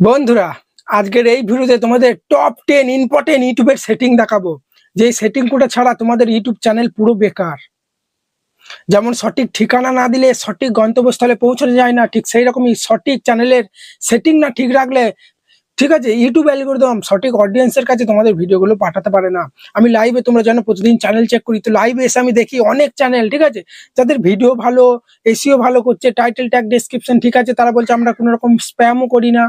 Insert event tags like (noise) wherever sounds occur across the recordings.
বন্ধুরা, আজকের এই ভিডিওতে তোমাদের টপ টেন ইম্পর্টেন্ট ইউটিউবের সেটিং দেখাবো। যে সেটিং কোটা ছাড়া তোমাদের ইউটিউব চ্যানেল পুরো বেকার। যেমন সঠিক ঠিকানা না দিলে সঠিক গন্তব্যস্থলে পৌঁছানো যায় না, ঠিক সেই রকমই সঠিক চ্যানেলের সেটিং না ঠিক রাখলে, ঠিক আছে, ইউটিউব অ্যালগোরিদম সঠিক অডিয়েন্সের কাছে তোমাদের ভিডিওগুলো পাঠাতে পারে না। আমি লাইভে তোমরা জানো, প্রতিদিন চ্যানেল চেক করি, তো লাইভে এসে আমি দেখি অনেক চ্যানেল ঠিক আছে? যাদের ভিডিও ভালো এসিও ভালো করছে টাইটেল ট্যাগ ডেসক্রিপশন ঠিক আছে, তারা বলছে আমরা কোনো রকম স্প্যামও করি না।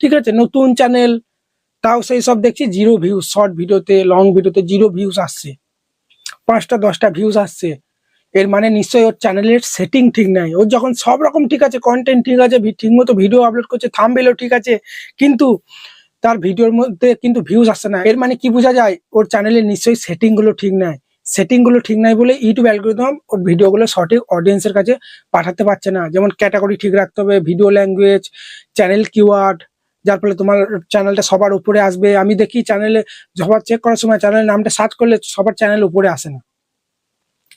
ঠিক আছে? নতুন চ্যানেল তাও সেই সব দেখছি জিরো ভিউজ শর্ট ভিডিওতে লং ভিডিওতে জিরো ভিউজ আসছে। পাঁচটা, দশটা ভিউজ আসছে। এর মানে নিশ্চয়ই ওর চ্যানেলের সেটিং ঠিক নাই। ওর যখন সব রকম ঠিক আছে কন্টেন্ট ঠিক আছে ঠিকমতো ভিডিও আপলোড করছে থামবেলও ঠিক আছে, কিন্তু তার ভিডিওর মধ্যে কিন্তু ভিউজ আসছে না। এর মানে কি বোঝা যায়? ওর চ্যানেলের নিশ্চয়ই সেটিংগুলো ঠিক নাই। সেটিংগুলো ঠিক নাই বলে ইউটিউব অ্যালগোরিদম ওর ভিডিওগুলো সঠিক অডিয়েন্সের কাছে পাঠাতে পারছে না। যেমন ক্যাটাগরি ঠিক রাখতে হবে ভিডিও ল্যাঙ্গুয়েজ চ্যানেল কিওয়ার্ড যার ফলে তোমার চ্যানেলটা সবার উপরে আসবে। আমি দেখি চ্যানেলে সবার চেক করার সময় চ্যানেলের নামটা সার্চ করলে সবার চ্যানেল উপরে আসে না।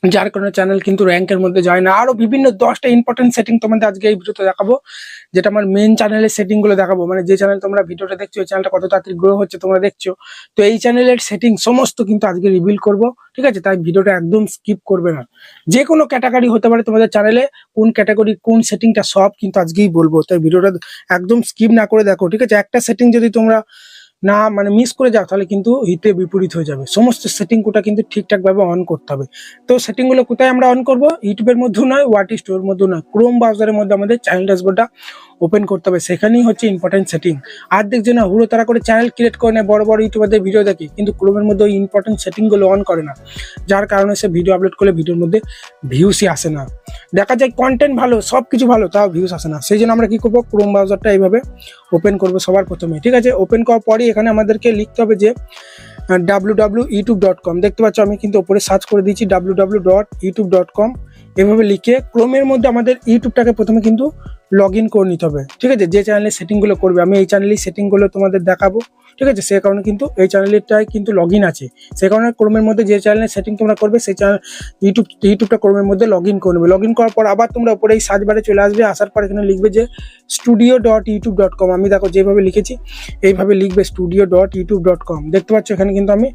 যার কারণে চ্যানেল কিন্তু র্যাঙ্কের মধ্যে যায় না। আরও বিভিন্ন দশটা ইম্পর্টেন্ট সেটিং তোমাদের আজকে এই ভিডিওতে দেখাবো, যেটা আমার মেন চ্যানেলের সেটিংগুলো দেখাবো। মানে যে চ্যানেল তোমরা ভিডিওটা দেখছ ওই চ্যানেলটা কত তাড়াতাড়ি গ্রো হচ্ছে তোমরা দেখছ। তো এই চ্যানেলের সেটিং সমস্ত কিন্তু আজকে রিভিল করব, ঠিক আছে? তাই ভিডিওটা একদম স্কিপ করবে না। যে কোনো ক্যাটাগরি হতে পারে তোমাদের চ্যানেলে কোন ক্যাটাগরি কোন সেটিংটা সব কিন্তু আজকেই বলব। তাই ভিডিওটা একদম স্কিপ না করে দেখো, ঠিক আছে? একটা সেটিং যদি তোমরা না মানে মিস করে যাও, তাহলে কিন্তু হিতে বিপরীত হয়ে যাবে। সমস্ত সেটিং কোটা কিন্তু ঠিকঠাক ভাবে অন করতে হবে। তো সেটিংগুলো কোথায় আমরা অন করব? ইউটিউবের মধ্যেও নয় ওয়াটি স্টোর মধ্যেও নয়। ক্রোম ব্রাউজারের মধ্যে আমাদের চ্যানেল ড্যাশবোর্ডটা ওপেন করতে হবে, সেখানেই হচ্ছে ইম্পর্টেন্ট সেটিং আর দেখছে না হুড়ো তারা করে চ্যানেল ক্রিয়েট করে নেয়, বড় বড় ইউটিউবারদের ভিডিও দেখে, কিন্তু ক্রোমের মধ্যে ওই ইম্পর্টেন্ট সেটিংগুলো অন করে না। যার কারণে সে ভিডিও আপলোড করলে ভিডিওর মধ্যে ভিউসই আসে না। দেখা যায় কন্টেন্ট ভালো সব কিছু ভালো, তাও ভিউস আসে না। সেই জন্য আমরা কি করব ক্রোম ব্রাউজারটা এইভাবে ওপেন করব সবার প্রথমে। ঠিক আছে ওপেন করার পরই এখানে আমাদেরকে লিখতে হবে যে W W YouTube dot com দেখতে পাচ্ছ, আমি কিন্তু ওপরে সার্চ করে দিয়েছি W W dot YouTube dot com এভাবে লিখে ক্রোমের মধ্যে আমাদের ইউটিউবটাকে প্রথমে কিন্তু লগ করে নিতে হবে। ঠিক আছে? যে চ্যানেলে সেটিংগুলো করবে, আমি এই চ্যানেলেই সেটিংগুলো তোমাদের দেখাবো। ঠিক আছে? সে কারণে কিন্তু এই চ্যানেলটায় কিন্তু লগ আছে। সে কারণে ক্রোমের মধ্যে যে চ্যানেলের সেটিং তোমরা করবে, সেই চ্যানেল ইউটিউব ইউটিউবটা ক্রোমের মধ্যে লগ ইন করবে লগ ইন করার পর আবার তোমরা উপরে এই সার্চ বারে চলে আসবে। আসার পর এখানে লিখবে যে studio dot YouTube dot com আমি দেখো যেভাবে লিখেছি, এইভাবে লিখবে studio dot YouTube dot com দেখতে পাচ্ছ এখানে কিন্তু আমি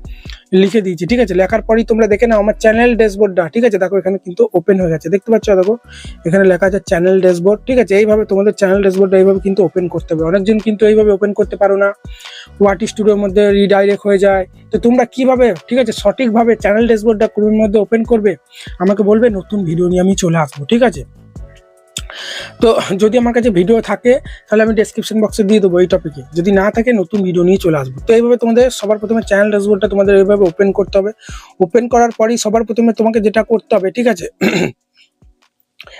লিখে দিয়েছি, ঠিক আছে? লেখার পরই তোমরা দেখে নাও, আমার চ্যানেল ড্যাশবোর্ডটা ঠিক আছে? দেখো এখানে কিন্তু ওপেন হয়ে গেছে। দেখতে পাচ্ছ? দেখো, এখানে লেখা আছে চ্যানেল ড্যাশবোর্ড ঠিক আছে? এইভাবে তোমাদের চ্যানেল ড্যাশবোর্ডটা এইভাবে কিন্তু ওপেন করতে হবে। অনেকজন কিন্তু এইভাবে ওপেন করতে পারো না। ওয়াটি স্টুডিওর মধ্যে রিডাইরেক্ট হয়ে যায়। তো তোমরা কীভাবে, ঠিক আছে, সঠিকভাবে চ্যানেল ড্যাশবোর্ডটা ক্রোমের মধ্যে ওপেন করবে, আমাকে বলবে, নতুন ভিডিও নিয়ে আমি চলে আসব, ঠিক আছে? তো যদি আমার কাছে ভিডিও থাকে, তাহলে আমি ডেসক্রিপশন বক্সে দিয়ে দেবো এই টপিকে যদি না থাকে, নতুন ভিডিও নিয়ে চলে আসব। তো এইভাবে তোমাদের সবার প্রথমে চ্যানেল ড্যাশবোর্ডটা তোমাদের এইভাবে ওপেন করতে হবে। ওপেন করার পরই সবার প্রথমে তোমাকে যেটা করতে হবে, ঠিক আছে?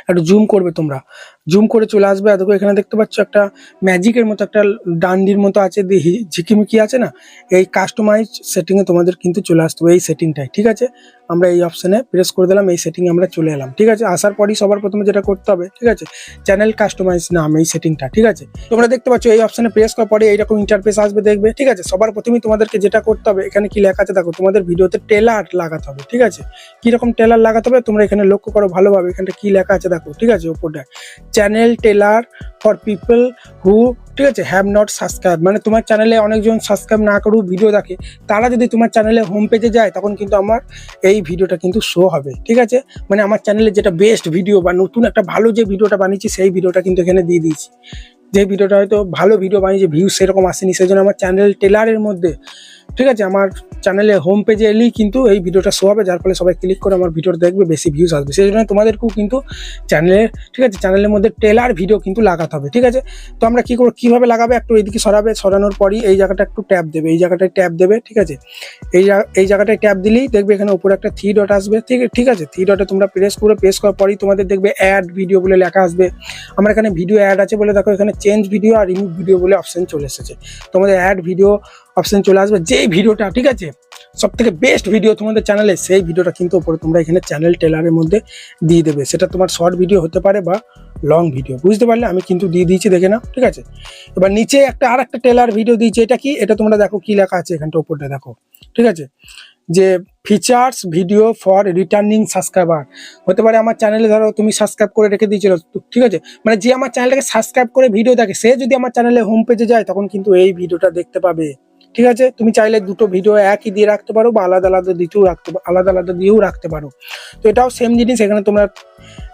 একটু জুম করবে তোমরা। জুম করে চলে আসবে দেখো এখানে দেখতে পাচ্ছ একটা ম্যাজিকের মতো একটা ডান্ডির মতো আছে ঝিকিমিকি আছে না? এই কাস্টমাইজ সেটিং এ তোমাদের কিন্তু চলে আসতে হবে এই সেটিংটাই ঠিক আছে? আমরা এই অপশনে প্রেস করে দিলাম, এই সেটিং আমরা চলে এলাম, ঠিক আছে? আসার পরই সবার প্রথমে যেটা করতে হবে, ঠিক আছে? চ্যানেল কাস্টমাইজ নাম, এই সেটিংটা ঠিক আছে? তোমরা দেখতে পাচ্ছ এই অপশনে প্রেস করার পরে এইরকম ইন্টারফেস আসবে, দেখবে, ঠিক আছে? সবার প্রথমেই তোমাদেরকে যেটা করতে হবে, এখানে কি লেখা আছে? দেখো, তোমাদের ভিডিওতে টেলার লাগাতে হবে, ঠিক আছে? কীরকম টেলার লাগাতে হবে? তোমরা এখানে লক্ষ্য করো ভালোভাবে, এখানটা কি লেখা আছে, দেখো, ঠিক আছে ওপরটা channel trailer for people who ঠিক আছে? হ্যাভ নট সাবস্ক্রাইব মানে তোমার চ্যানেলে অনেকজন সাবস্ক্রাইব না করেও ভিডিও দেখে, তারা যদি তোমার চ্যানেলে হোম পেজে যায়, তখন কিন্তু আমার এই ভিডিওটা কিন্তু শো হবে, ঠিক আছে? মানে আমার চ্যানেলে যেটা বেস্ট ভিডিও বা নতুন একটা ভালো যে ভিডিওটা বানিয়েছি, সেই ভিডিওটা কিন্তু এখানে দিয়ে দিয়েছি। যে ভিডিওটা হয়তো ভালো ভিডিও বানিয়েছে ভিউ সেরকম আসেনি সেই জন্য আমার চ্যানেল টেলারের মধ্যে ঠিক আছে, আমার চ্যানেলে হোম পেজে এলেই কিন্তু এই ভিডিওটা শো হবে, যার ফলে সবাই ক্লিক করে আমার ভিডিওটা দেখবে, বেশি ভিউজ আসবে। সেই জন্য তোমাদেরকেও কিন্তু চ্যানেলের ঠিক আছে চ্যানেলের মধ্যে টেলার ভিডিও কিন্তু লাগাতে হবে, ঠিক আছে? তো আমরা কী করব, কীভাবে লাগাবে, একটু এইদিকে সরাবে, সরানোর পরই এই জায়গাটা একটু ট্যাপ দেবে, এই জায়গাটায় ট্যাপ দেবে, ঠিক আছে? এই এই জায়গাটায় ট্যাপ দিলেই দেখবে এখানে উপরে একটা থ্রি ডট আসবে, ঠিক ঠিক আছে? থ্রি ডটে তোমরা প্রেস করে প্রেস করার পরই তোমাদের দেখবে অ্যাড ভিডিও বলে লেখা আসবে। আমার এখানে ভিডিও অ্যাড আছে বলে দেখো, এখানে চেঞ্জ ভিডিও আর রিমুভ ভিডিও বলে অপশান চলে এসেছে। তোমাদের অ্যাড ভিডিও অপশন চলে আসবে। যেই ভিডিওটা, ঠিক আছে? সব থেকে বেস্ট ভিডিও তোমাদের চ্যানেলে সেই ভিডিওটা কিন্তু উপরে তোমরা এখানে চ্যানেল টেলারের মধ্যে দিয়ে দেবে। সেটা তোমার শর্ট ভিডিও হতে পারে বা লং ভিডিও বুঝতে পারলে? আমি কিন্তু দিয়ে দিয়েছি, দেখে না ঠিক আছে? এবার নিচে একটা আর একটা টেলার ভিডিও দিয়েছি। এটা কি? এটা তোমরা দেখো কি লেখা আছে এখানটা উপরটা, দেখো। ঠিক আছে? যে features video for returning subscriber হতে পারে আমার চ্যানেলে ধরো তুমি সাবস্ক্রাইব করে রেখে দিয়েছিল ঠিক আছে? মানে যে আমার চ্যানেলটাকে সাবস্ক্রাইব করে ভিডিও দেখে, সে যদি আমার চ্যানেলে হোম পেজে যায়, তখন কিন্তু এই ভিডিওটা দেখতে পাবে। ঠিক আছে? তুমি চাইলে দুটো ভিডিও একই দিয়ে রাখতে পারো বা আলাদা আলাদা দিতেও রাখতে আলাদা আলাদা দিয়েও রাখতে পারো। তো এটাও সেম জিনিস, এখানে তোমরা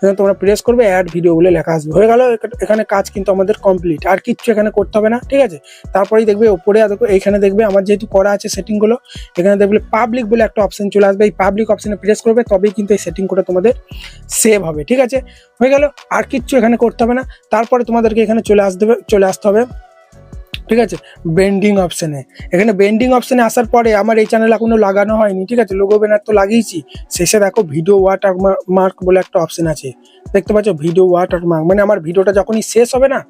এখানে তোমরা প্রেস করবে অ্যাড ভিডিও বলে লেখা আসবে। হয়ে গেল, এখানে কাজ কিন্তু আমাদের কমপ্লিট আর কিচ্ছু এখানে করতে হবে না, ঠিক আছে? তারপরেই দেখবে ওপরে, আর এইখানে দেখবে আমার যেহেতু করা আছে সেটিংগুলো এখানে দেখবে পাবলিক বলে একটা অপশন চলে আসবে। এই পাবলিক অপশনে প্রেস করবে, তবেই কিন্তু এই সেটিং করে তোমাদের সেভ হবে, ঠিক আছে? হয়ে গেল, আর কিচ্ছু এখানে করতে হবে না। তারপরে তোমাদেরকে এখানে চলে আসতে হবে, চলে আসতে হবে ঠিক আছে? বেন্ডিং অপশানে এখানে বেন্ডিং অপশানে আসার পরে আমার এই চ্যানেল এখনও লাগানো হয়নি, ঠিক আছে? লোগো ব্যানার তো লাগিয়েছি। শেষে দেখো ভিডিও ওয়াটার মার্ক বলে একটা অপশন আছে। দেখতে পাচ্ছ? ভিডিও ওয়াটার মার্ক মানে আমার ভিডিওটা যখনই শেষ হবে না,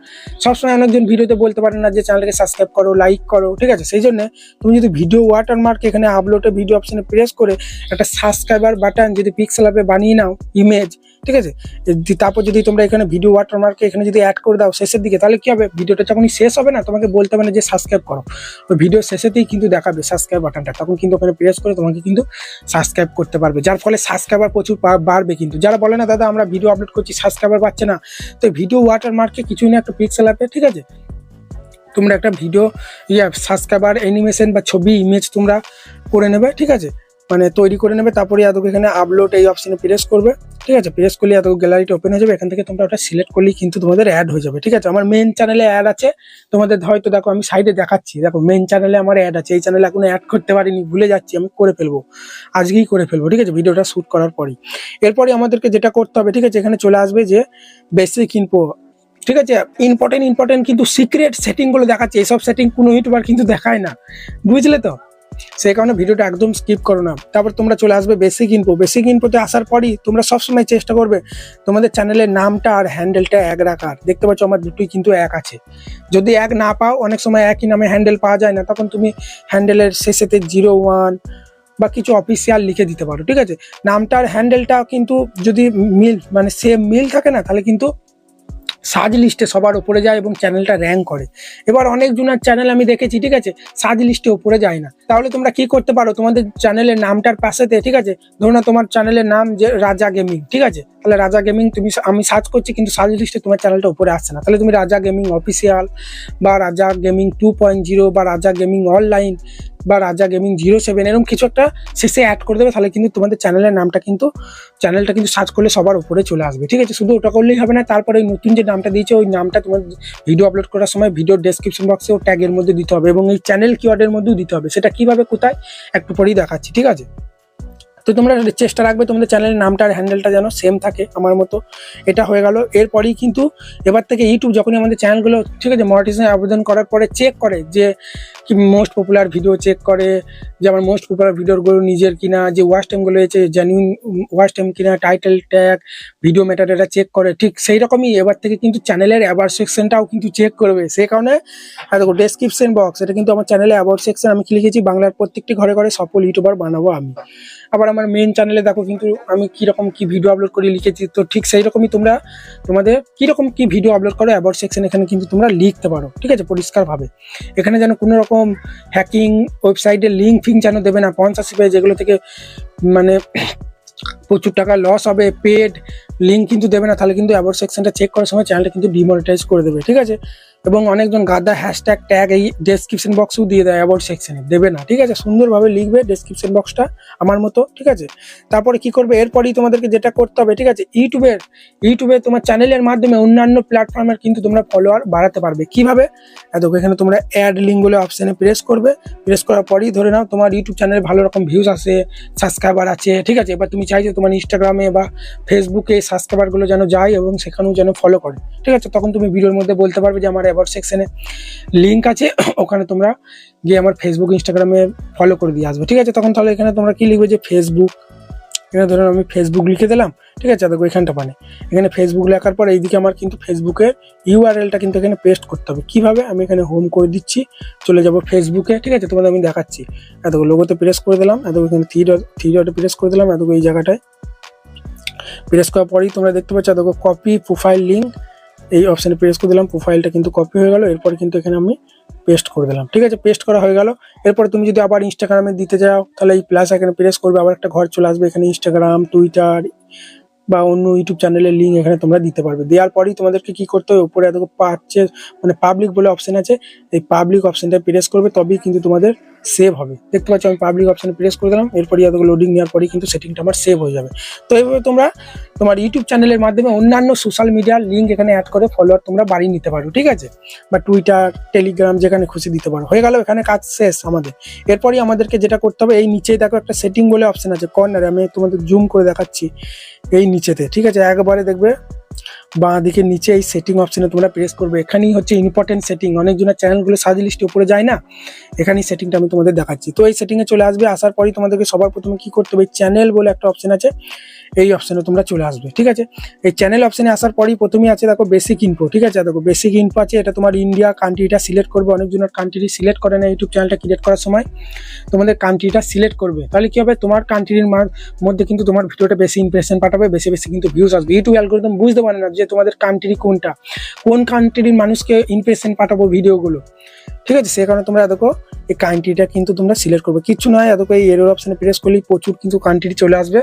সবসময় অনেকজন ভিডিওতে বলতে পারে না যে চ্যানেলকে সাবস্ক্রাইব করো লাইক করো, ঠিক আছে? সেই জন্য তুমি যদি ভিডিও ওয়াটার মার্ক এখানে আপলোডে ভিডিও অপশানে প্রেস করে একটা সাবস্ক্রাইবার বাটন যদি পিক্সেল অ্যাপে বানিয়ে নাও ইমেজ ঠিক আছে? তারপর যদি তোমরা এখানে ভিডিও ওয়াটার মার্কে এখানে যদি অ্যাড করে দাও শেষের দিকে, তাহলে কী হবে? ভিডিওটা যখনই শেষ হবে না, তোমাকে বলতে হবে না যে সাবস্ক্রাইব করো। ওই ভিডিও শেষেতেই কিন্তু দেখাবে সাবস্ক্রাইব বাটনটা তখন কিন্তু ওখানে প্রেস করে তোমাকে কিন্তু সাবস্ক্রাইব করতে পারবে। যার ফলে সাবস্ক্রাইবার প্রচুর বাড়বে কিন্তু। যারা বলে না, দাদা, আমরা ভিডিও আপলোড করছি সাবস্ক্রাইবার পাচ্ছে না। তো ভিডিও ওয়াটার মার্কে কিছুই না একটা পিক্সেল অ্যাপে ঠিক আছে? তোমরা একটা ভিডিও ইয়ে সাবস্ক্রাইবার অ্যানিমেশন বা ছবি ইমেজ তোমরা করে নেবে, ঠিক আছে? মানে তৈরি করে নেবে, তারপরে এত এখানে আপলোড এই অপশনে প্রেস করবে, ঠিক আছে? প্রেস করলে এত গ্যালারিটা ওপেন হয়ে যাবে, এখান থেকে তোমরা ওটা সিলেক্ট করলেই কিন্তু তোমাদের অ্যাড হয়ে যাবে, ঠিক আছে? আমার মেন চ্যানেলে অ্যাড আছে, তোমাদের হয়তো দেখো আমি সাইডে দেখাচ্ছি, দেখো মেন চ্যানেলে আমার অ্যাড আছে, এই চ্যানেলে এখনও অ্যাড করতে পারিনি, ভুলে যাচ্ছি, আমি করে ফেলব, আজকেই করে ফেলব, ঠিক আছে? ভিডিওটা শ্যুট করার পরই। এরপরে আমাদেরকে যেটা করতে হবে, ঠিক আছে? এখানে চলে আসবে যে বেসিক ইনফো ঠিক আছে? ইম্পর্টেন্ট ইম্পর্টেন্ট কিন্তু সিক্রেট সেটিংগুলো দেখাচ্ছে এইসব সেটিং কোনো ইউটিউবার কিন্তু দেখায় না, বুঝলে তো? সেই কারণে ভিডিওটা একদম স্কিপ করো না। তারপর তোমরা চলে আসবে বেসিক ইনফো বেসিক ইনফোতে আসার পরই তোমরা সবসময় চেষ্টা করবে তোমাদের চ্যানেলের নামটা আর হ্যান্ডেলটা এক রাখার। দেখতে পাচ্ছ আমার দুটোই কিন্তু এক আছে। যদি এক না পাও, অনেক সময় একই নামে হ্যান্ডেল পাওয়া যায় না, তখন তুমি হ্যান্ডেলের শেষেতে জিরো ওয়ান বা কিছু অফিসিয়াল লিখে দিতে পারো, ঠিক আছে? নামটা আর হ্যান্ডেলটা কিন্তু যদি মিল মানে সেম মিল থাকে না, তাহলে কিন্তু সার্চ লিস্টে সবার উপরে যায় এবং চ্যানেলটা র্যাঙ্ক করে। এবার অনেক জনের চ্যানেল আমি দেখেছি, ঠিক আছে? সার্চ লিস্টে উপরে যায় না। তাহলে তোমরা কি করতে পারো? তোমাদের চ্যানেলের নামটার পাশেতে, ঠিক আছে? ধরো না তোমার চ্যানেলের নাম যে রাজা গেমিং ঠিক আছে? তাহলে রাজা গেমিং তুমি আমি সার্চ করছি, কিন্তু সার্চ লিস্টে তোমার চ্যানেলটা উপরে আসছে না। তাহলে তুমি রাজা গেমিং অফিসিয়াল বা রাজা গেমিং টু পয়েন্ট জিরো বা রাজা গেমিং অনলাইন বা রাজা গেমিং জিরো সেভেন এরকম কিছু একটা শেষে অ্যাড করে দেবে, তাহলে কিন্তু তোমাদের চ্যানেলের নামটা কিন্তু চ্যানেলটা কিন্তু সার্চ করলে সবার উপরে চলে আসবে, ঠিক আছে? শুধু ওটা করলেই হবে না, তারপরে ওই নতুন যে নামটা দিয়েছে, ওই নামটা তোমার ভিডিও আপলোড করার সময় ভিডিও ডেসক্রিপশন বক্সে ও ট্যাগের মধ্যে দিতে হবে এবং এই চ্যানেল কিওয়ার্ডের মধ্যেও দিতে হবে, সেটা কীভাবে, কোথায়, একটু পরেই দেখাচ্ছি, ঠিক আছে? তো তোমরা চেষ্টা রাখবে তোমাদের চ্যানেলের নামটা আর হ্যান্ডেলটা যেন সেম থাকে আমার মতো, এটা হয়ে গেল। এরপরেই কিন্তু এবার থেকে ইউটিউব যখনই আমাদের চ্যানেলগুলো ঠিক আছে মনিটাইজেশন আবেদন করার পরে চেক করে যে কি মোস্ট পপুলার ভিডিও চেক করে, যে আমার মোস্ট পপুলার ভিডিওগুলো নিজের কিনা, যে ওয়াচ টাইমগুলো হয়েছে জেনুইন ওয়াশ টাইম কিনা টাইটেল ট্যাগ ভিডিও ম্যাটার এটা চেক করে। ঠিক সেই রকমই এবার থেকে কিন্তু চ্যানেলের অ্যাওয়ার্ড সেকশনটাও কিন্তু চেক করবে। সে কারণে দেখো ডেসক্রিপশন বক্স এটা কিন্তু আমার চ্যানেলে অ্যাওয়ার্ড সেকশন আমি লিখেছি? বাংলার প্রত্যেকটি ঘরে ঘরে সফল ইউটিউবার বানাবো আমি। আবার আমার মেন চ্যানেলে দেখো কিন্তু আমি কীরকম কি ভিডিও আপলোড করে লিখেছি। তো ঠিক সেই রকমই তোমরা, তোমাদের কীরকম কি ভিডিও আপলোড করো অ্যাবাউট সেকশন এখানে কিন্তু তোমরা লিখতে পারো। ঠিক আছে, পরিষ্কারভাবে। এখানে যেন কোনো রকম হ্যাকিং ওয়েবসাইটের লিঙ্ক ফিঙ্ক যেন দেবে না। স্পন্সারশিপে যেগুলো থেকে মানে প্রচুর টাকা লস হবে পেড লিঙ্ক কিন্তু দেবে না। তাহলে কিন্তু অ্যাবাউট সেকশনটা চেক করার সময় চ্যানেলটা কিন্তু ডিমনিটাইজ করে দেবে, ঠিক আছে? এবং অনেকজন গাদা হ্যাশট্যাগ ট্যাগ এই ডেসক্রিপশন বক্সেও দিয়ে দেয় অ্যাবাউট সেকশনে দেবে না, ঠিক আছে? সুন্দরভাবে লিখবে ডেসক্রিপশন বক্সটা আমার মতো, ঠিক আছে? তারপরে কি করবে? এরপরেই তোমাদেরকে যেটা করতে হবে, ঠিক আছে? ইউটিউবের ইউটিউবে তোমার চ্যানেলের মাধ্যমে অন্যান্য প্ল্যাটফর্মের কিন্তু তোমরা ফলোয়ার বাড়াতে পারবে। কীভাবে? দেখো, এখানে তোমরা অ্যাড লিঙ্ক অপশানে প্রেস করবে। প্রেস করার পরেই ধরে নাও, তোমার ইউটিউব চ্যানেলে ভালো রকম ভিউজ আসে সাবস্ক্রাইবার আছে, ঠিক আছে? এবার তুমি চাইছো তোমার ইনস্টাগ্রামে বা ফেসবুকে সাবস্ক্রাইবারগুলো যেন যায় এবং সেখানেও যেন ফলো করে, ঠিক আছে? তখন তুমি ভিডিওর মধ্যে বলতে পারবে যে আমার অ্যাবাউট সেকশনে লিঙ্ক আছে, ওখানে তোমরা গিয়ে আমার ফেসবুক ইনস্টাগ্রামে ফলো করে দিয়ে আসবে, ঠিক আছে? তখন তাহলে এখানে তোমরা কি লিখবে যে ফেসবুক এখানে ধরুন আমি ফেসবুক লিখে দিলাম, ঠিক আছে? দেখো এখানটা মানে। এখানে ফেসবুক লেখার পর এইদিকে আমার কিন্তু ফেসবুকের ইউআরএলটা কিন্তু এখানে পেস্ট করতে হবে। কীভাবে? আমি এখানে হোম করে দিচ্ছি, চলে যাব ফেসবুকে ঠিক আছে? তোমাদের আমি দেখাচ্ছি। এত লোগোতে প্রেস করে দিলাম এত এখানে থ্রি ডট থ্রি ডটে প্রেস করে দিলাম এত এই জায়গাটায়। প্রেস করার পরেই তোমরা দেখতে পাচ্ছ দেখো কপি প্রোফাইল লিঙ্ক এই অপশানে প্রেস করে দিলাম প্রোফাইলটা কিন্তু কপি হয়ে গেল, এরপর কিন্তু এখানে আমি পেস্ট করে দিলাম, ঠিক আছে? পেস্ট করা হয়ে গেল, এরপর তুমি যদি আবার ইনস্টাগ্রামে দিতে যাও, তাহলে এই প্লাস এখানে প্রেস করবে, আবার একটা ঘর চলে আসবে, এখানে ইনস্টাগ্রাম টুইটার বা অন্য ইউটিউব চ্যানেলের লিঙ্ক এখানে তোমরা দিতে পারবে। দেওয়ার পরেই তোমাদেরকে কি করতে হবে? উপরে এত পাচ্ছে মানে পাবলিক বলে অপশন আছে, এই পাবলিক অপশনটা প্রেস করবে, তবেই কিন্তু তোমাদের সেভ হবে। দেখতে পাচ্ছ, আমি পাবলিক অপশনে প্রেস করে দিলাম, এরপরই এত লোডিং নেওয়ার পরেই কিন্তু সেটিংটা আমার সেভ হয়ে যাবে। তো এইভাবে তোমরা তোমার ইউটিউব চ্যানেলের মাধ্যমে অন্যান্য সোশ্যাল মিডিয়ার লিঙ্ক এখানে অ্যাড করে ফলোয়ার তোমরা বাড়িয়ে নিতে পারো, ঠিক আছে? বা টুইটার টেলিগ্রাম যেখানে খুশি দিতে পারো। হয়ে গেল, এখানে কাজ শেষ আমাদের। এরপরই আমাদেরকে যেটা করতে হবে, এই নিচেই দেখো একটা সেটিং বলে অপশন আছে কর্নারে আমি তোমাদের জুম করে দেখাচ্ছি। এই নিচেতে, ঠিক আছে? একবারে দেখবে বাঁ দিকে নিচে এই সেটিং অপশানে তোমরা প্রেস করবে। এখানেই হচ্ছে ইম্পর্টেন্ট সেটিং অনেকজনের চ্যানেলগুলো সাজি লিস্টে উপরে যায় না? এখানেই সেটিংটা আমি তোমাদের দেখাচ্ছি। তো এই সেটিংয়ে চলে আসবে। আসার পরই তোমাদেরকে সবার প্রথমে কী করতে হবে? চ্যানেল বলে একটা অপশন আছে। এই অপশানে তোমরা চলে আসবে, ঠিক আছে? এই চ্যানেল অপশানে আসার পরই প্রথমেই আছে দেখো বেসিক ইনফো ঠিক আছে? দেখো বেসিক ইনফো আছে, এটা তোমার ইন্ডিয়া কান্ট্রিটা সিলেক্ট করবে অনেকজনের কান্ট্রি সিলেক্ট করে না ইউটিউব চ্যানেলটা ক্রিয়েট করার সময়। তোমাদের কান্ট্রিটা সিলেক্ট করবে। তাহলে কি হবে? তোমার কান্ট্রির মধ্যে কিন্তু তোমার ভিডিওটা বেশি ইমপ্রেশন পাঠাবে, বেশি বেশি কিন্তু ভিউজ আসবে। ইউটিউব অ্যালগোরিদম বুঝতে পারে না যে তোমাদের কান্ট্রি কোনটা। কোন কান্ট্রির মানুষকে ইমপ্রেশন পাঠাবো ভিডিওগুলো ঠিক আছে? সে কারণে তোমরা দেখো, এই কান্ট্রিটা কিন্তু তোমরা সিলেক্ট করবে। কিছু নয়, দেখো এই এরোর অপশানে প্রেস করলেই প্রচুর কিন্তু কান্ট্রি চলে আসবে।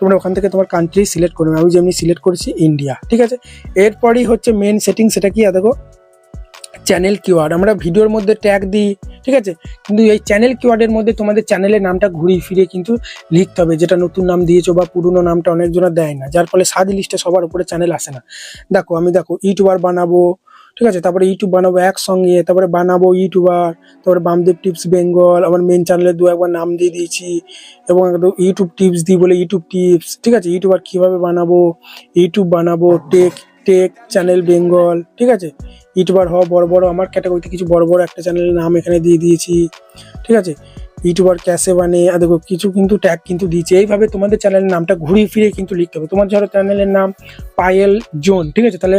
তোমরা ওখান থেকে তোমার কান্ট্রি সিলেক্ট করবে। আমি যেমনি সিলেক্ট করেছি ইন্ডিয়া ঠিক আছে? এরপরই হচ্ছে মেন সেটিং সেটা কি? দেখো চ্যানেল কিওয়ার্ড আমরা ভিডিওর মধ্যে ট্যাগ দিই, ঠিক আছে? কিন্তু এই চ্যানেল কিওয়ার্ডের মধ্যে তোমাদের চ্যানেলের নামটা ঘুরিয়ে ফিরে কিন্তু লিখতে হবে। যেটা নতুন নাম দিয়েছ বা পুরনো নামটা অনেকজনা দেয় না। যার ফলে সাজ লিস্টে সবার উপরে চ্যানেল আসে না। দেখো, আমি দেখো ইউটিউবার বানাবো ঠিক আছে? তারপরে ইউটিউব বানাবো একসঙ্গে, তারপরে বানাবো ইউটিউবার, তারপরে বামদেব টিপস বেঙ্গল, আমার মেন চ্যানেলে দু একবার নাম দিয়ে দিয়েছি এবং ইউটিউব টিপস দিই বলে ইউটিউব টিপস, ঠিক আছে? ইউটিউবার কীভাবে বানাবো? ইউটিউব বানাবো, টেক টেক চ্যানেল বেঙ্গল, ঠিক আছে? ইউটিউবার হওয়া বড় বড় আমার ক্যাটাগরিতে কিছু বড় বড় একটা চ্যানেলের নাম এখানে দিয়ে দিয়েছি, ঠিক আছে? ইউটিউবার ক্যাশে বানে, আর দেখো কিছু কিন্তু ট্যাগ কিন্তু দিয়েছে, এইভাবে তোমাদের চ্যানেলের নামটা ঘুরিয়ে ফিরে কিন্তু লিখতে হবে। তোমার ধরো চ্যানেলের নাম পায়েল জোন, ঠিক আছে? তাহলে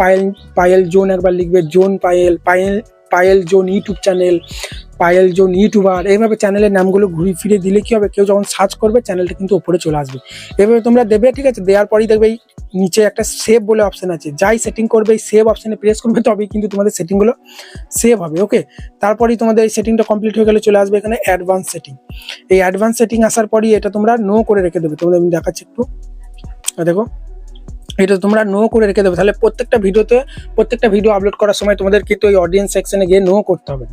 পায়েল পায়েল জোন একবার লিখবে, zone Payel Payel Payel zone YouTube channel, Payel zone YouTuber. এইভাবে চ্যানেলের নামগুলো ঘুরিয়ে ফিরে দিলে কী হবে? কেউ যখন সার্চ করবে, চ্যানেলটা কিন্তু উপরে চলে আসবে। এভাবে তোমরা দেবে, ঠিক আছে? দেওয়ার পরেই দেখবে নিচে একটা সেভ বলে অপশান আছে। যাই সেটিং করবে, এই সেভ অপশানে প্রেস করবে, তবেই কিন্তু তোমাদের সেটিংগুলো সেভ হবে ওকে তারপরেই তোমাদের এই সেটিংটা কমপ্লিট হয়ে গেলে চলে আসবে এখানে অ্যাডভান্স সেটিং এই অ্যাডভান্স সেটিং আসার পরই এটা তোমরা নো করে রেখে দেবে। তোমাদের আমি দেখাচ্ছি একটু। দেখো এটা তোমরা নো করে রেখে দেবে। তাহলে প্রত্যেকটা ভিডিওতে, প্রত্যেকটা ভিডিও আপলোড করার সময় তোমাদের কিন্তু ওই অডিয়েন্স সেকশনে গিয়ে নো করতে হবে।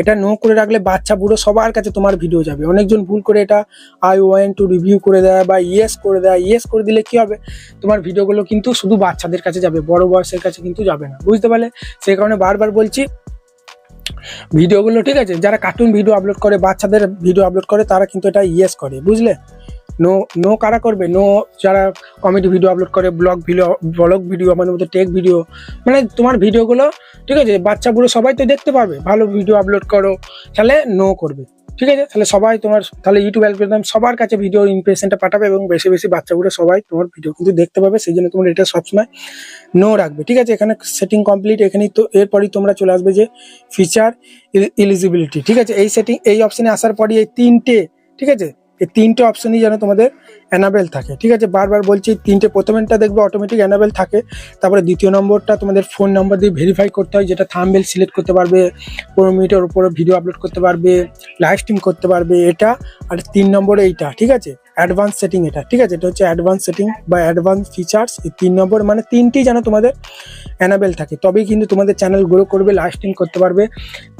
এটা নো করে রাখলে বাচ্চা, বুড়ো সবার কাছে তোমার ভিডিও যাবে। অনেকজন ভুল করে এটা আই ওয়ান টু রিভিউ করে দেয় বা ইয়েস করে দেয়। ইয়েস করে দিলে কি হবে? তোমার ভিডিওগুলো কিন্তু শুধু বাচ্চাদের কাছে যাবে, বড় বয়সের কাছে কিন্তু যাবে না। বুঝতে পারলে? সেই কারণে বারবার বলছি ভিডিওগুলো ঠিক আছে? যারা কার্টুন ভিডিও আপলোড করে, বাচ্চাদের ভিডিও আপলোড করে, তারা কিন্তু এটা ইয়েস করে। বুঝলে? নো নো কারা করবে? নো যারা কমেডি ভিডিও আপলোড করে ব্লগ ভিডিও ব্লগ ভিডিও আমাদের মধ্যে টেক ভিডিও মানে তোমার ভিডিওগুলো ঠিক আছে? বাচ্চা বুড়ো সবাই তো দেখতে পাবে। ভালো ভিডিও আপলোড করো, তাহলে নো করবে। ঠিক আছে? তাহলে সবাই তোমার, তাহলে ইউটিউব অ্যালগোরিদম সবার কাছে ভিডিও ইমপ্রেশনটা পাঠাবে এবং বেশি বেশি বাচ্চা বুড়ো সবাই তোমার ভিডিও কিন্তু দেখতে পাবে, সেই জন্য তোমার এটা সবসময় নো রাখবে। ঠিক আছে? এখানে সেটিং কমপ্লিট এখানেই তো এরপরই তোমরা চলে আসবে যে ফিচার এলিজিবিলিটি ঠিক আছে? এই সেটিং এই অপশানে আসার পরই এই তিনটে, ঠিক আছে? এই তিনটে অপশনই যেন তোমাদের অ্যানাবেল থাকে। ঠিক আছে? বারবার বলছি, তিনটে প্রথমেরটা দেখবে অটোমেটিক অ্যানাবেল থাকে। তারপরে দ্বিতীয় নম্বরটা তোমাদের ফোন নাম্বার দিয়ে ভেরিফাই করতে হয়, যেটা থামবেল সিলেক্ট করতে পারবে, পনেরো মিনিটের উপরে ভিডিও আপলোড করতে পারবে লাইভ স্ট্রিম করতে পারবে, এটা আর তিন নম্বরে এইটা, ঠিক আছে? অ্যাডভান্স সেটিং এটা, ঠিক আছে? এটা হচ্ছে অ্যাডভান্স সেটিং বা অ্যাডভান্স ফিচার্স এই তিন নম্বর মানে তিনটি যেন তোমাদের অ্যানাবেল থাকে। তবেই কিন্তু তোমাদের চ্যানেল গ্রো করবে লাস্টিং করতে পারবে।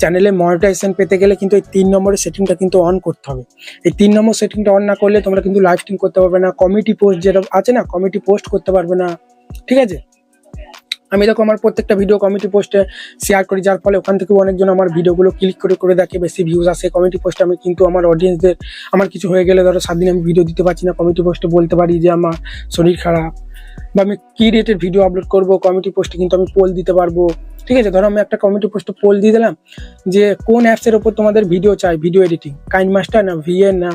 চ্যানেলে মনিটাইজেশন পেতে গেলে কিন্তু এই তিন নম্বরের সেটিংটা কিন্তু অন করতে হবে। এই তিন নম্বর সেটিংটা অন না করলে তোমরা কিন্তু লাইভ স্ট্রিম করতে পারবে না। কমিটি পোস্ট যেটা আছে না কমিটি পোস্ট করতে পারবে না। ঠিক আছে? আমি দেখো আমার প্রত্যেকটা ভিডিও কমিটি পোস্টে শেয়ার করি, যার ফলে ওখান থেকে অনেকজন আমার ভিডিওগুলো ক্লিক করে করে দেখে, বেশি ভিউজ আসে। কমিটি পোস্টে আমি কিন্তু আমার অডিয়েন্সদের আমার কিছু হয়ে গেলে ধরো সাত দিন আমি ভিডিও দিতে পারছি না কমিটি পোস্টে বলতে পারি যে আমার শরীর খারাপ বা আমি কী রেটের ভিডিও আপলোড করব কমিটি পোস্টে কিন্তু আমি পোল দিতে পারব। ঠিক আছে, ধরো আমি একটা কমিটি পোস্টে পোল দিয়ে দিলাম যে কোন অ্যাপসের ওপর তোমাদের ভিডিও চাই ভিডিও এডিটিং কাইন মাস্টার না ভিএন না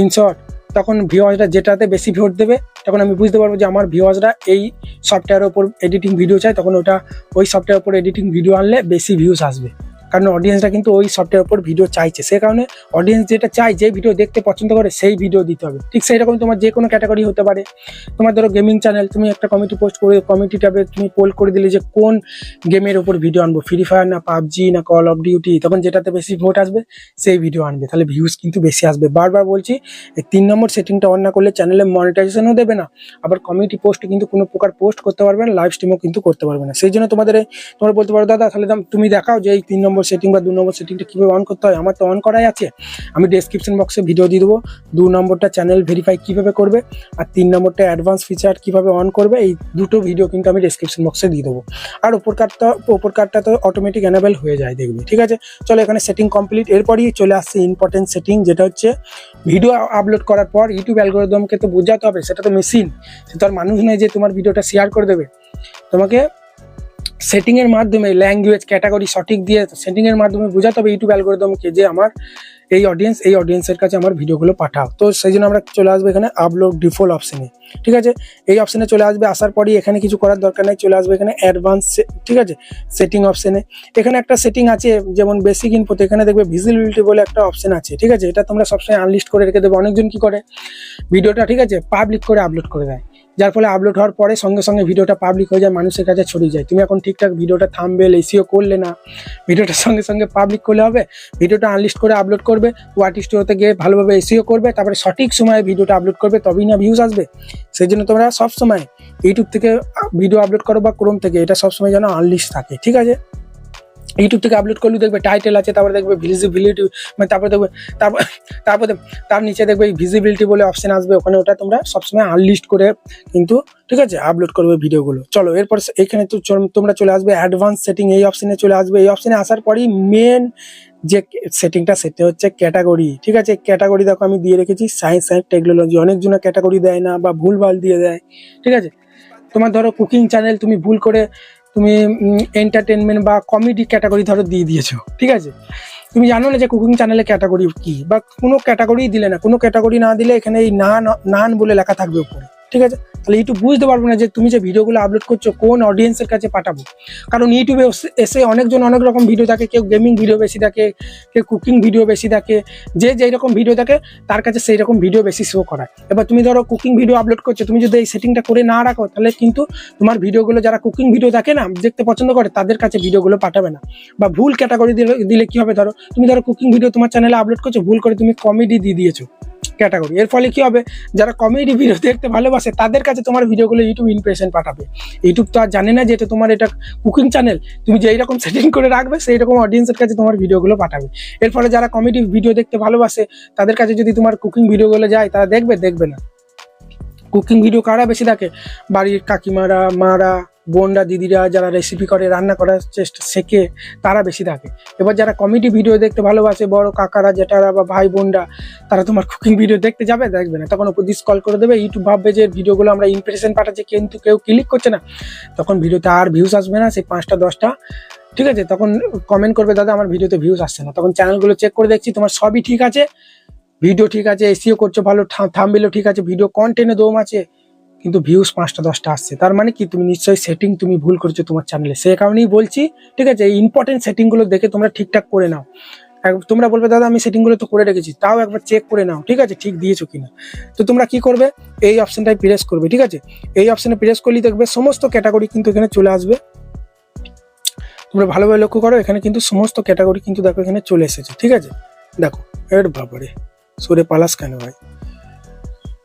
ইনশর্ট তখন ভিওয়াজরা যেটাতে বেশি ভিউর দেবে, তখন আমি বুঝতে পারব যে আমার ভিওয়াজরা এই সফটওয়্যারের ওপর এডিটিং ভিডিও চাই তখন ওটা ওই সফটওয়্যারের ওপর এডিটিং ভিডিও আনলে বেশি ভিউজ আসবে। কারণ অডিয়েন্সরা কিন্তু ওই সফটওয়্যার উপর ভিডিও চাইছে। সে কারণে অডিয়েন্স যেটা চাই যে ভিডিও দেখতে পছন্দ করে, সেই ভিডিও দিতে হবে। ঠিক সেই রকম তোমার যে কোনো ক্যাটাগরি হতে পারে। তোমার ধরো গেমিং চ্যানেল তুমি একটা কমিটি পোস্ট করে কমিটি ট্যাবে তুমি পোল করে দিলে যে কোন গেমের উপর ভিডিও আনব। ফ্রি ফায়ার না পাবজি না কল অফ ডিউটি তখন যেটাতে বেশি ভোট আসবে, সেই ভিডিও আনবে। তাহলে ভিউজ কিন্তু বেশি আসবে। বারবার বলছি, এই তিন নম্বর সেটিংটা অন না করলে চ্যানেলে মনিটাইজেশনও দেবে না। আবার কমিউনিটি পোস্ট কিন্তু কোনো প্রকার পোস্ট করতে পারবে না লাইভ স্ট্রিমও কিন্তু করতে পারবে না। সেই জন্য তোমাদের তোমরা বলতে পারো, দাদা, তাহলে তুমি দেখাও যে এই তিন নম্বর সেটিং বা দু নম্বর সেটিংটা কীভাবে অন করতে হয় আমার তো অন করাই আছে। আমি ডেসক্রিপশন বক্সে ভিডিও দিয়ে দেবো। দু নম্বরটা চ্যানেল ভেরিফাই কীভাবে করবে, আর তিন নম্বরটা অ্যাডভান্স ফিচার কীভাবে অন করবে, এই দুটো ভিডিও কিন্তু আমি ডেসক্রিপশন বক্সে দিয়ে দেবো। আর ওপর কার্ডটা ওপর কার্ডটা তো অটোমেটিক অ্যানাবেল হয়ে যায়, দেখবে, ঠিক আছে? চলো এখানে সেটিং কমপ্লিট এরপরই চলে আসছে ইম্পর্টেন্ট সেটিং যেটা হচ্ছে ভিডিও আপলোড করার পর ইউটিউব অ্যালগোরিদমকে তো বোঝাতে হবে, সেটা তো মেশিন সে তো আর মানুষ নয় যে তোমার ভিডিওটা শেয়ার করে দেবে। তোমাকে সেটিং এর মাধ্যমে ল্যাঙ্গুয়েজ ক্যাটাগরি সঠিক দিয়ে সেটিংয়ের মাধ্যমে বোঝাতে হবে ইউটিউব অ্যালগোরিদমকে যে আমার এই অডিয়েন্স এই অডিয়েন্সের কাছে আমার ভিডিওগুলো পাঠাও। তো সেই জন্য আমরা চলে আসব এখানে আপলোড ডিফল্ট অপশানে ঠিক আছে? এই অপশানে চলে আসবে, আসার পরই এখানে কিছু করার দরকার নেই, চলে আসবে এখানে অ্যাডভান্স ঠিক আছে? সেটিং অপশানে এখানে একটা সেটিং আছে, যেমন বেসিক ইনপুট এখানে দেখবে ভিজিবিলিটি বলে একটা অপশন আছে, ঠিক আছে? এটা তোমরা সবসময় আনলিস্ট করে রেখে দেবে, অনেকজন কি করে? ভিডিওটা ঠিক আছে পাবলিক করে আপলোড করে দেয়। যার ফলে আপলোড হওয়ার পরে সঙ্গে সঙ্গে ভিডিওটা পাবলিক হয়ে যায়, মানুষের কাছে ছড়িয়ে যায়। তুমি এখন ঠিকঠাক ভিডিওটা থামবেল এসিও করলে না। ভিডিওটার সঙ্গে সঙ্গে পাবলিক করলে হবে ভিডিওটা আনলিস্ট করে আপলোড করবে ওয়াট স্টোরতে গিয়ে ভালোভাবে এসিও করবে, তারপরে সঠিক সময়ে ভিডিওটা আপলোড করবে, তবেই না ভিউজ আসবে। সেই জন্য তোমরা সবসময় ইউটিউব থেকে ভিডিও আপলোড করো বা ক্রোম থেকে, এটা সবসময় যেন আনলিস্ট থাকে, ঠিক আছে? ইউটিউব থেকে আপলোড করলে, দেখবে টাইটেল আছে, তারপরে দেখবে ভিজিবিলিটি মানে তারপরে দেখবে, তারপর, তারপরে তার নিচে দেখবে ভিজিবিলিটি বলে অপশন আসবে, ওখানে ওটা তোমরা সবসময় আনলিস্ট করে কিন্তু, ঠিক আছে আপলোড করবে ভিডিওগুলো চলো, এরপর এখানে তো তোমরা চলে আসবে অ্যাডভান্স সেটিং এই অপশনে চলে আসবে। এই অপশনে আসার পরেই মেন যে সেটিংটা সেটা হচ্ছে ক্যাটাগরি ঠিক আছে ক্যাটাগরি দেখো আমি দিয়ে রেখেছি সায়েন্স অ্যান্ড টেকনোলজি অনেকজনের ক্যাটাগরি দেয় না বা ভুলভাল দিয়ে দেয়। ঠিক আছে, তোমার ধরো কুকিং চ্যানেল তুমি ভুল করে তুমি এন্টারটেনমেন্ট বা কমেডি ক্যাটাগরি ধরো দিয়ে দিয়েছ, ঠিক আছে? তুমি জানো না যে কুকিং চ্যানেলে ক্যাটাগরি কি, বা কোনো ক্যাটাগরি দিলে না, কোনো ক্যাটাগরি না দিলে এখানে এই নান নান বলে লেখা থাকবে উপরে। ঠিক আছে? তাহলে ইউটিউব বুঝতে পারব না যে তুমি যে ভিডিওগুলো আপলোড করছ, কোন অডিয়েন্সের কাছে পাঠাবো? কারণ ইউটিউবে এসে- অনেকজন অনেক রকম ভিডিও থাকে কেউ গেমিং ভিডিও বেশি দেখে, কেউ কুকিং ভিডিও বেশি দেখে, যে যেই রকম ভিডিও থাকে তার কাছে সেই রকম ভিডিও বেশি শো করায়। এবার তুমি ধরো কুকিং ভিডিও আপলোড করছ, তুমি যদি এই সেটিংটা করে না রাখো, তাহলে কিন্তু তোমার ভিডিওগুলো যারা কুকিং ভিডিও দেখে না, দেখতে পছন্দ করে, তাদের কাছে ভিডিওগুলো পাঠাবে না। বা ভুল ক্যাটাগরি দিলে দিলে কি হবে ধরো? তুমি ধরো কুকিং ভিডিও তোমার চ্যানেলে আপলোড করছ, ভুল করে তুমি কমেডি দিয়ে দিয়েছ। ক্যাটাগরি এর ফলে কি হবে? যারা কমেডি ভিডিও দেখতে ভালোবাসে, তাদের কাছে তোমার ভিডিওগুলো ইউটিউব ইমপ্রেশন পাঠাবে। ইউটিউব তো আর জানে না যে এটা তোমার এটা কুকিং চ্যানেল তুমি যেই রকম সেটিং করে রাখবে, সেই রকম অডিয়েন্সের কাছে তোমার ভিডিওগুলো পাঠাবে। এর ফলে যারা কমেডি ভিডিও দেখতে ভালোবাসে, তাদের কাছে যদি তোমার কুকিং ভিডিওগুলো যায়, তারা দেখবে দেখবে না। কুকিং ভিডিও কারা বেশি দেখে? বাড়ির কাকিমারা, মারা বোনরা, দিদিরা যারা রেসিপি করে, রান্না করার চেষ্টা, শেখে, তারা বেশি থাকে। এবার যারা কমেডি ভিডিও দেখতে ভালোবাসে, বড় কাকারা, জেঠারা বা ভাই বোনরা, তারা তোমার কুকিং ভিডিও দেখতে যাবে, দেখবে না। তখন উপর দিয়ে স্কল করে দেবে ইউটিউব ভাববে যে ভিডিওগুলো আমরা ইমপ্রেশন পাঠাচ্ছি, কিন্তু কেউ ক্লিক করছে না। তখন ভিডিওতে আর ভিউজ আসবে না, সেই পাঁচটা, দশটা। ঠিক আছে? তখন কমেন্ট করবে, দাদা, আমার ভিডিওতে ভিউজ আসছে না। তখন চ্যানেলগুলো চেক করে দেখছি, তোমার সবই ঠিক আছে? ভিডিও ঠিক আছে এসিও করছ ভালো থামবিলও ঠিক আছে ভিডিও কন্টেন্টে দম আছে। কিন্তু ভিউজ পাঁচটা, দশটা আসছে। তার মানে কি, তুমি নিশ্চয়ই সেটিং তুমি ভুল করেছ তোমার চ্যানেলে সেই কারণেই বলছি, ঠিক আছে, এই ইম্পর্টেন্ট সেটিংগুলো দেখে তোমরা ঠিকঠাক করে নাও। তোমরা বলবে, দাদা, আমি সেটিংগুলো তো করে রেখেছি, তাও একবার চেক করে নাও। ঠিক আছে, ঠিক দিয়েছ কিনা। তো তোমরা কি করবে? এই অপশনটাই প্রেস করবে, ঠিক আছে? এই অপশনে প্রেস করলেই দেখবে সমস্ত ক্যাটাগরি কিন্তু এখানে চলে আসবে। তোমরা ভালোভাবে লক্ষ্য করো, এখানে কিন্তু সমস্ত ক্যাটাগরি কিন্তু দেখো এখানে চলে এসেছে, ঠিক আছে? দেখো, এর বাবারে সরে পালাস কেন ভাই?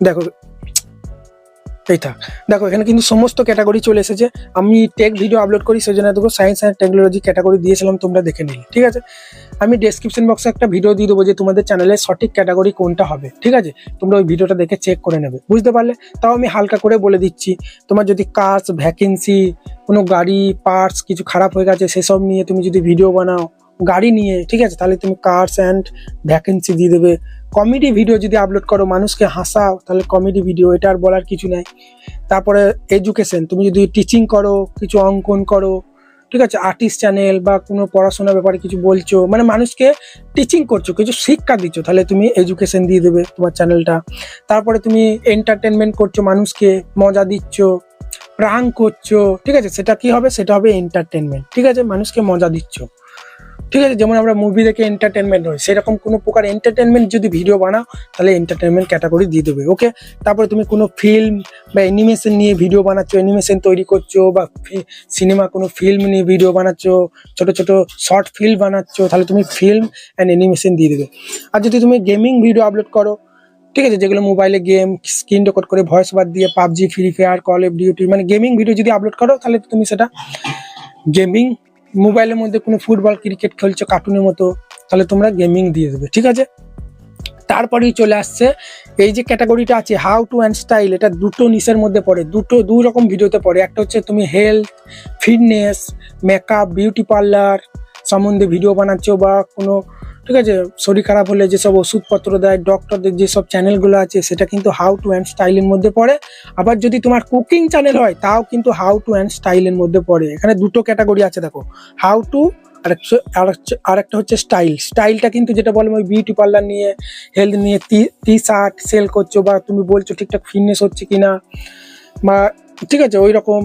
দেখো এই থাক। দেখো, এখানে কিন্তু সমস্ত ক্যাটাগরি চলে এসেছে। আমি টেক ভিডিও আপলোড করি, সেই জন্য দেখো সায়েন্স অ্যান্ড টেকনোলজি ক্যাটাগরি দিয়েছিলাম, তোমরা দেখে নিলে, ঠিক আছে? আমি ডেসক্রিপশন বক্সে একটা ভিডিও দিয়ে দেবো যে তোমাদের চ্যানেলের সঠিক ক্যাটাগরি কোনটা হবে, ঠিক আছে? তোমরা ওই ভিডিওটা দেখে চেক করে নেবে, বুঝতে পারলে? তাও আমি হালকা করে বলে দিচ্ছি, তোমার যদি কাজ ভ্যাকেন্সি কোনো গাড়ি পার্টস কিছু খারাপ হয়ে গেছে, সেসব নিয়ে তুমি যদি ভিডিও বানাও, গাড়ি নিয়ে, ঠিক আছে? তাহলে তুমি কার্স অ্যান্ড ভ্যাকেন্সি দিয়ে দেবে। কমেডি ভিডিও যদি আপলোড করো, মানুষকে হাসাও, তাহলে কমেডি ভিডিও এটা আর বলার কিছু নাই। তারপরে এডুকেশন তুমি যদি টিচিং করো, কিছু অঙ্কন করো, ঠিক আছে আর্টিস্ট চ্যানেল বা কোনো পড়াশোনার ব্যাপারে কিছু বলছো মানে মানুষকে টিচিং করছ, কিছু শিক্ষা দিচ্ছ, তাহলে তুমি এডুকেশন দিয়ে দেবে তোমার চ্যানেলটা তারপরে তুমি এন্টারটেনমেন্ট করছ, মানুষকে মজা দিচ্ছ প্রাং করছ, ঠিক আছে, সেটা কি হবে? সেটা হবে এন্টারটেনমেন্ট ঠিক আছে, মানুষকে মজা দিচ্ছ। ঠিক আছে? যেমন আমরা মুভি দেখে এন্টারটেনমেন্ট হয়, সেরকম কোনো প্রকার এন্টারটেনমেন্ট যদি ভিডিও বানাও, তাহলে এন্টারটেনমেন্ট ক্যাটাগরি দিয়ে দেবে ওকে তারপরে তুমি কোনো ফিল্ম বা অ্যানিমেশন নিয়ে ভিডিও বানাচ্ছো অ্যানিমেশন তৈরি করছ বা সিনেমা কোনো ফিল্ম নিয়ে ভিডিও বানাচ্ছো, ছোট ছোট শর্ট ফিল্ম বানাচ্ছো, তাহলে তুমি ফিল্ম অ্যান্ড অ্যানিমেশন দিয়ে দেবে। আর যদি তুমি গেমিং ভিডিও আপলোড করো, ঠিক আছে? যেগুলো মোবাইলে গেম স্ক্রিন রেকর্ড করে ভয়েস বাদ দিয়ে PUBG free fire call of duty মানে গেমিং ভিডিও যদি আপলোড করো, তাহলে তুমি সেটা গেমিং মোবাইলের মধ্যে কোনো ফুটবল, ক্রিকেট খেলছো কার্টুনের মতো, তাহলে তোমরা গেমিং দিয়ে দেবে, ঠিক আছে? তারপরেই চলে আসছে, এই যে ক্যাটাগরিটা আছে হাউ টু অ্যান্ড স্টাইল এটা দুটো নিশের মধ্যে পড়ে, দুটো দুই রকম ভিডিওতে পড়ে, একটা হচ্ছে তুমি health fitness makeup beauty parlour সম্বন্ধে ভিডিও বানাচ্ছ বা কোনো ঠিক আছে? শরীর খারাপ হলে যেসব ওষুধপত্র দেয় ডক্টরদের যেসব চ্যানেলগুলো আছে, সেটা কিন্তু হাউ টু অ্যান্ড স্টাইলের মধ্যে পড়ে। আবার যদি তোমার কুকিং চ্যানেল হয়, তাও কিন্তু হাউ টু অ্যান্ড স্টাইলের মধ্যে পড়ে। এখানে দুটো ক্যাটাগরি আছে, দেখো। হাউ টু আর আরেকটা হচ্ছে স্টাইল স্টাইলটা কিন্তু যেটা বললাম ওই বিউটি পার্লার নিয়ে হেলথ নিয়ে টি শার্ট সেল করছ বা তুমি বলছো ঠিকঠাক ফিটনেস হচ্ছে কিনা, বা ঠিক আছে ওই রকম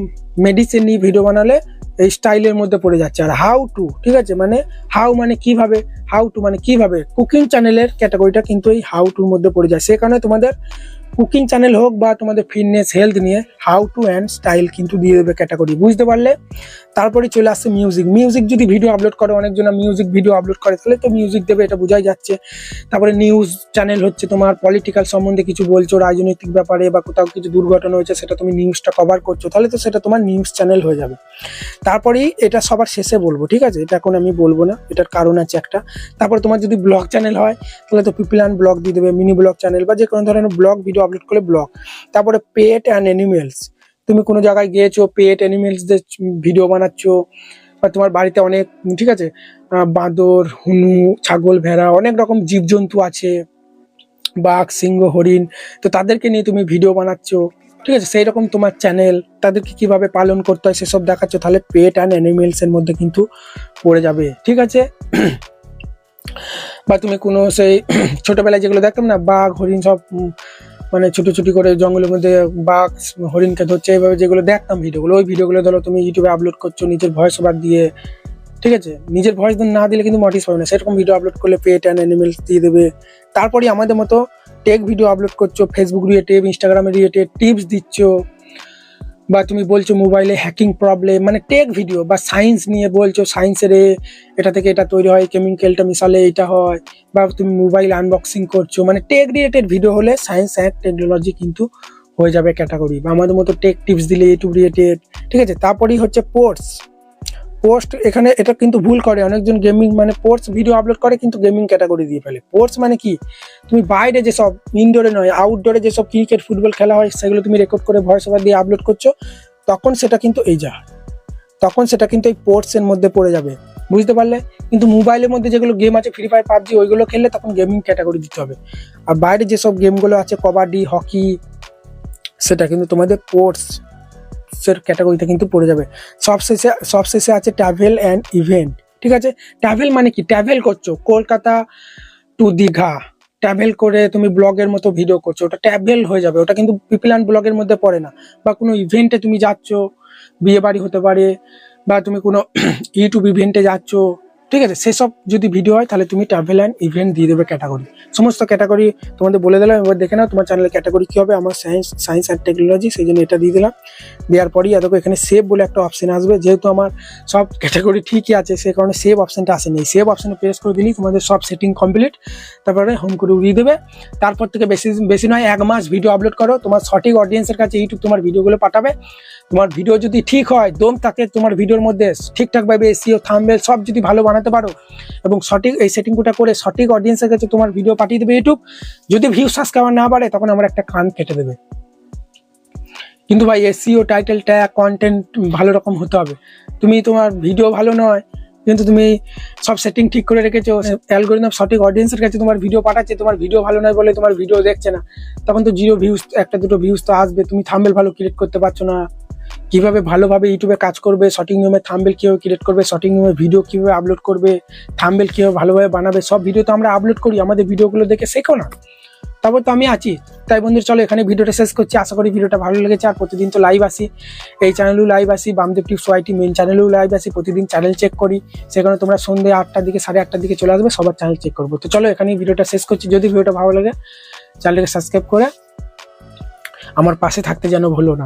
মেডিসিন নিয়ে ভিডিও বানালে এই স্টাইলের মধ্যে পড়ে যাচ্ছে। আর হাউ টু ঠিক আছে? মানে হাউ মানে কীভাবে হাউ টু মানে কীভাবে? কুকিং চ্যানেলের ক্যাটাগরিটা কিন্তু এই হাউ টুর মধ্যে পড়ে যায়। সে কারণে তোমাদের কুকিং চ্যানেল হোক বা তোমাদের ফিটনেস, হেলথ নিয়ে হাউ টু অ্যান্ড স্টাইল কিন্তু দিয়ে দেবে ক্যাটাগরি বুঝতে পারলে? তারপরে চলে আসছে মিউজিক মিউজিক যদি ভিডিও আপলোড করে, অনেকজন মিউজিক ভিডিও আপলোড করে, তাহলে তো মিউজিক দেবে, এটা বোঝাই যাচ্ছে। তারপরে নিউজ চ্যানেল হচ্ছে তোমার পলিটিক্যাল সম্বন্ধে কিছু বলছো, রাজনৈতিক ব্যাপারে বা কোথাও কিছু দুর্ঘটনা হয়েছে, সেটা তুমি নিউজটা কভার করছ, তাহলে তো সেটা তোমার নিউজ চ্যানেল হয়ে যাবে। তারপরেই এটা সবার শেষে বলব, ঠিক আছে? এটা এখন আমি বলব না, এটার কারণ আছে একটা। তারপরে তোমার যদি ব্লগ চ্যানেল হয়, তাহলে তো পিপিলান ব্লগ দিয়ে দেবে মিনি ব্লগ চ্যানেল বা যে কোনো ধরনের ব্লগ ভিডিও আপলোড করলে ব্লগ তারপরে পেট অ্যান্ড অ্যানিমেলস তুমি কোনো জায়গায় গিয়েছো পেট অ্যানিমেলসদের ভিডিও বানাচ্ছো, বা তোমার বাড়িতে অনেক, ঠিক আছে? বাঁদর, হুনু, ছাগল, ভেড়া, অনেক রকম জীবজন্তু আছে, বাঘ, সিংহ, হরিণ, তো তাদেরকে নিয়ে তুমি ভিডিও বানাচ্ছো, ঠিক আছে? সেই রকম তোমার চ্যানেল তাদেরকে কীভাবে পালন করতে হয় সেসব দেখাচ্ছ, তাহলে পেট অ্যান্ড অ্যানিমেলস এর মধ্যে কিন্তু পড়ে যাবে, ঠিক আছে? বা তুমি কোনো সেই (clears throat) ছোটোবেলায় যেগুলো দেখতাম না, বাঘ, হরিণ সব মানে ছোট ছোট করে জঙ্গলের মধ্যে বাঘ, হরিণকে ধরছে, এইভাবে যেগুলো দেখতাম ভিডিওগুলো, ওই ভিডিওগুলো ধরো তুমি ইউটিউবে আপলোড করছ নিজের ভয়েস ওভার দিয়ে, ঠিক আছে? নিজের ভয়েস না দিলে কিন্তু মটিস পাবে না। সেরকম ভিডিও আপলোড করলে পেট অ্যান্ড অ্যানিমেলস দিয়ে দেবে। তারপরে আমাদের মতো টেক ভিডিও আপলোড করছ ফেসবুক রিলেটেড ইনস্টাগ্রামে রিলেটেড টিপস দিচ্ছ। বা তুমি বলছো মোবাইলে হ্যাকিং প্রবলেম মানে টেক ভিডিও বা সায়েন্স নিয়ে বলছো সায়েন্সের এটা থেকে এটা তৈরি হয় কেমিক্যালটা মিশালে এটা হয়, বা তুমি মোবাইল আনবক্সিং করছ মানে টেক রিলেটেড ভিডিও হলে সায়েন্স অ্যান্ড টেকনোলজি কিন্তু হয়ে যাবে ক্যাটাগরি বা আমাদের মতো টেক টিপস দিলে ইউটিউব রিলেটেড ঠিক আছে? তারপরেই হচ্ছে পোস্ট পোস্ট এখানে এটা কিন্তু ভুল করে। অনেকজন গেমিং মানে পোস্ট ভিডিও আপলোড করে কিন্তু গেমিং ক্যাটাগরি দিয়ে ফেলে। পোস্ট মানে কি? তুমি বাইরে যেসব ইনডোরে নয় আউটডোরে যেসব ক্রিকেট ফুটবল খেলা হয়, সেগুলো তুমি রেকর্ড করে ভয়েস ওভার দিয়ে আপলোড করছ, তখন সেটা কিন্তু এই যা তখন সেটা কিন্তু এই পোর্টস এর মধ্যে পড়ে যাবে। বুঝতে পারলে? কিন্তু মোবাইলের মধ্যে যেগুলো গেম আছে ফ্রি ফায়ার পাবজি, ওইগুলো খেললে তখন গেমিং ক্যাটাগরি দিতে হবে। আর বাইরে যেসব গেমগুলো আছে, কবাডি, হকি, সেটা কিন্তু তোমাদের পোর্টস এর ক্যাটাগরিতে কিন্তু পড়ে যাবে। সবশেষে সবশেষে আছে ট্রাভেল অ্যান্ড ইভেন্ট ঠিক আছে? ট্রাভেল মানে কি? ট্রাভেল করছ, কলকাতা টু দীঘা। ট্রাভেল করে তুমি ব্লগের মতো ভিডিও করছ, ওটা ট্রাভেল হয়ে যাবে। ওটা কিন্তু পিপিলান ব্লগের মধ্যে পড়ে না। বা কোনো ইভেন্টে তুমি যাচ্ছ বিয়ে বাড়ি হতে পারে, বা তুমি কোনো ইউটিউব ইভেন্টে যাচ্ছ ঠিক আছে? সেসব যদি ভিডিও হয়, তাহলে তুমি ট্রাভেল অ্যান্ড ইভেন্ট দিয়ে দেবে ক্যাটাগরি সমস্ত ক্যাটাগরি তোমাদের বলে দিলাম, এবার দেখে নাও তোমার চ্যানেলের ক্যাটাগরি কী হবে। আমার সায়েন্স সায়েন্স অ্যান্ড টেকনোলজি সেই জন্য এটা দিয়ে দিলাম। দেওয়ার পরই এত এখানে সেভ বলে একটা অপশন আসবে। যেহেতু আমার সব ক্যাটাগরি ঠিকই আছে সেই কারণে সেভ অপশনটা আসেনি। সেভ অপশনে প্রেস করে দিলেই তোমাদের সব সেটিং কমপ্লিট তারপরে হোম করে উড়িয়ে দেবে। তারপর থেকে বেশি বেশি নয়, এক মাস ভিডিও আপলোড করো। তোমার সঠিক অডিয়েন্সের কাছে ইউটিউব তোমার ভিডিওগুলো পাঠাবে। তোমার ভিডিও যদি ঠিক হয়, দম থাকে তোমার ভিডিওর মধ্যে, ঠিকঠাকভাবে এসিও থাম্বেল সব যদি ভালো বানাতে পারো। এবং সঠিক এই সেটিংটা করে সঠিক অডিয়েন্সের কাছে তোমার ভিডিও পাঠিয়ে দেবে ইউটিউব যদি ভিউ সাবস্ক্রাইবার না বাড়ে, তখন আমার একটা কান কেটে দেবে। কিন্তু ভাই এসিও টাইটেল ট্যাগ কন্টেন্ট ভালো রকম হতে হবে। তুমি তোমার ভিডিও ভালো নয়, কিন্তু তুমি সব সেটিং ঠিক করে রেখেছো অ্যালগোরিদম সঠিক অডিয়েন্সের কাছে তোমার ভিডিও পাঠাচ্ছে, তোমার ভিডিও ভালো নয় বলে তোমার ভিডিও দেখছে না, তখন তো জিরো ভিউজ একটা দুটো ভিউজ তো আসবে। তুমি থাম্বেল ভালো ক্রিয়েট করতে পারছ না। কীভাবে ভালোভাবে ইউটিউবে কাজ করবে সঠিক নিয়মে থাম্বেল কীভাবে ক্রিয়েট করবে সঠিক নিয়মে ভিডিও কীভাবে আপলোড করবে থাম্বেল কীভাবে ভালোভাবে বানাবে, সব ভিডিও তো আমরা আপলোড করি, আমাদের ভিডিওগুলো দেখে শেখো না। তারপর তো আমি আছি। তাই বন্ধুরা, চলো এখানে ভিডিওটা শেষ করছি। আশা করি ভিডিওটা ভালো লেগেছে। আর প্রতিদিন তো লাইভ আসি। এই চ্যানেলেও লাইভ আসি। বামদেব টিপস ওয়াইটি মেন চ্যানেলেও লাইভ আসি। প্রতিদিন চ্যানেল চেক করি। সেখানে তোমরা সন্ধ্যে আটটার দিকে, সাড়ে আটটার দিকে চলে আসবে। সবার চ্যানেল চেক করব। তো চলো এখানে ভিডিওটা শেষ করছি। যদি ভিডিওটা ভালো লাগে চ্যানেলটাকে সাবস্ক্রাইব করে আমার পাশে থাকতে যেন ভুলো না।